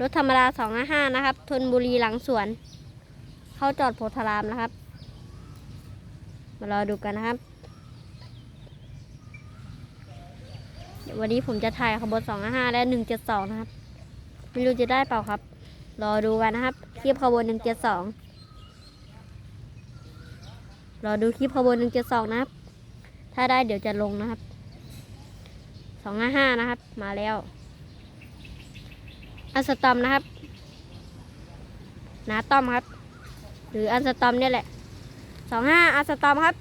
รถธรรมดาสองห้านะครับธนบุรีหลังสวน เข้าจอดโพธารามนะครับ มารอดูกันนะครับเดี๋ยววันนี้ผมจะถ่ายขบวนสองห้าและหนึ่งเจ็ดสองนะครับ ไม่รู้จะได้เปล่าครับ รอดูกันนะครับ คลิปขบวนหนึ่งเจ็ดสองรอดูคลิปขบวนหนึ่งเจ็ดสองนะครับ ถ้าได้เดี๋ยวจะลงนะครับสองห้านะครับ มาแล้ว อันสตอมนะครับ นาตอมครับ หรืออันสตอมเนี่ยแหละสองห้าอันสตอมครับ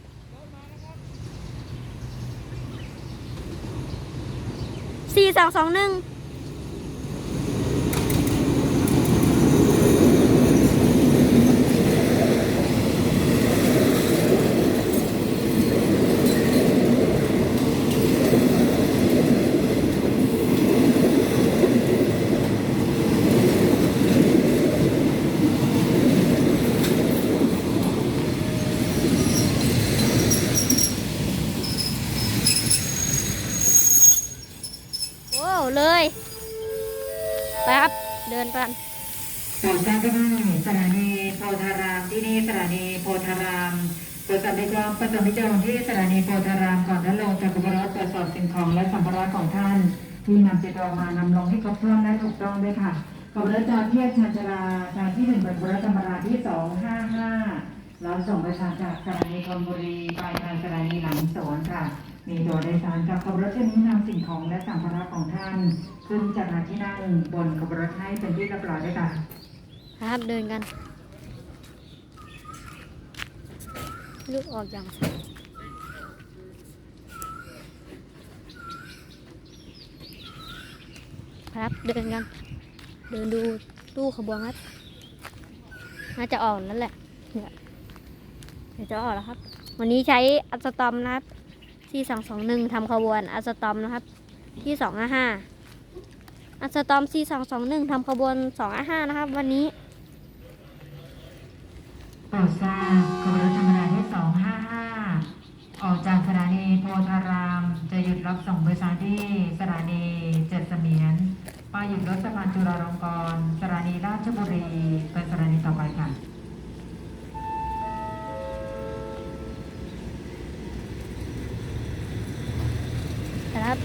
สี่สองสองหนึ่ง เลย ไปครับ เดินไปกันต่อจากที่นี่สถานีโพธารามที่นี่สถานีโพธารามตรวจสอบในกล้องประจำพิจารณที่สถานีโพธารามก่อนท่านลงจากขบวนรถตรวจสอบสิ่งของและสัมภาระของท่านที่นำติดตัวมานำลงให้ครบถ้วนและถูกต้องด้วยค่ะขบวนรถจอดเทียบชานชาลาทางที่หนึ่งเป็นขบวนรธรรมดาที่สองห้าห้าแล้วส่งประชาชนจากสถานีธนบุรีไปทางสถานีหลังสวนค่ะ มีตัวโดยสารกับขบรถเที่ยวนี้นำสิ่งของและสัมภาระของท่าน ขึ้นจากที่นั่งบนขบรถให้เป็นที่เรียบร้อยด้วยค่ะ ครับเดินกัน ลูกออกอย่างครับเดินกัน เดินดูตู้ขบวนครับน่าจะออกนั่นแหละเดี๋ยวจะออกแล้วครับ วันนี้ใช้อัสตอมนะครับ ที่สองสองหนึ่งทำขบวนอัลสตอมนะครับ ที่สองห้าห้าอัลสตอมที่สองสองหนึ่งทำขบวนสองห้าห้านะครับ วันนี้โปรดทราบขบวนรถธรรมดาที่255ออกจากสถานีโพธาราม จะหยุดรับส่งโดยสารที่สถานีเจ็ดเสมียนไปหยุดรถสะพานจุฬาลงกรณ์สถานีราชบุรีเป็นสถานีต่อไปค่ะ นะครับ